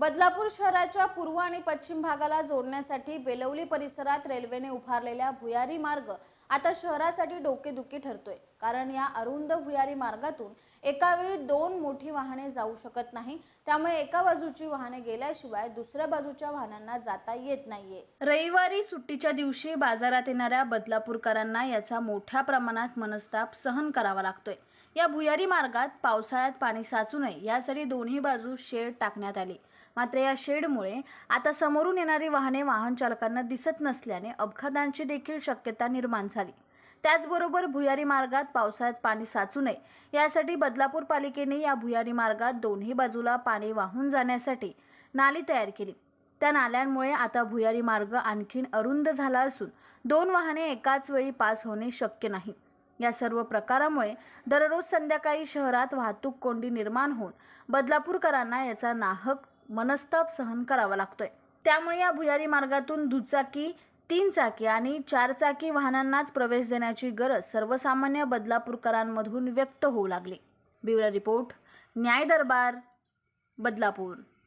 बदलापूर शहराच्या पूर्व आणि पश्चिम भागाला जोडण्यासाठी बेलवली परिसरात रेल्वेने उभारलेल्या भुयारी मार्ग आता शहरासाठी डोकेदुखी ठरतोय. कारण या अरुंद भुयारी मार्गातून एकावेळी दोन मोठी वाहने जाऊ शकत नाही. त्यामुळे एका बाजूची वाहने गेल्याशिवाय दुसऱ्या बाजूच्या वाहनांना जाता येत नाहीये. रविवारी सुट्टीच्या दिवशी बाजारात येणाऱ्या बदलापूरकरांना याचा मोठ्या प्रमाणात मनस्ताप सहन करावा लागतोय. या भुयारी मार्गात पावसाळ्यात पाणी साचू नये यासाठी दोन्ही बाजू शेड टाकण्यात आली. मात्र या शेडमुळे आता समोरून येणारी वाहने वाहन चालकांना दिसत नसल्याने अपघातांची देखील शक्यता निर्माण झाली. त्याचबरोबर भुयारी मार्गात पावसाळ्यात पाणी साचू नये. यासाठी बदलापूर पालिकेने या भुयारी मार्गात दोन्ही बाजूला पाणी वाहून जाण्यासाठी नाली तयार केली. त्या नाल्यांमुळे आता भुयारी मार्ग आणखीन अरुंद झाला असून दोन वाहने एकाच वेळी पास होणे शक्य नाही. या सर्व प्रकारामुळे दररोज संध्याकाळी शहरात वाहतूक कोंडी निर्माण होऊन बदलापूरकरांना याचा नाहक मनस्ताप सहन करावा लागतोय. त्यामुळे या भुयारी मार्गातून दुचाकी तीन चाकी आणि चारचाकी वाहनांनाच प्रवेश देण्याची गरज सर्वसामान्य बदलापूरकरांमधून व्यक्त होऊ लागली. ब्युरो रिपोर्ट न्याय दरबार बदलापूर.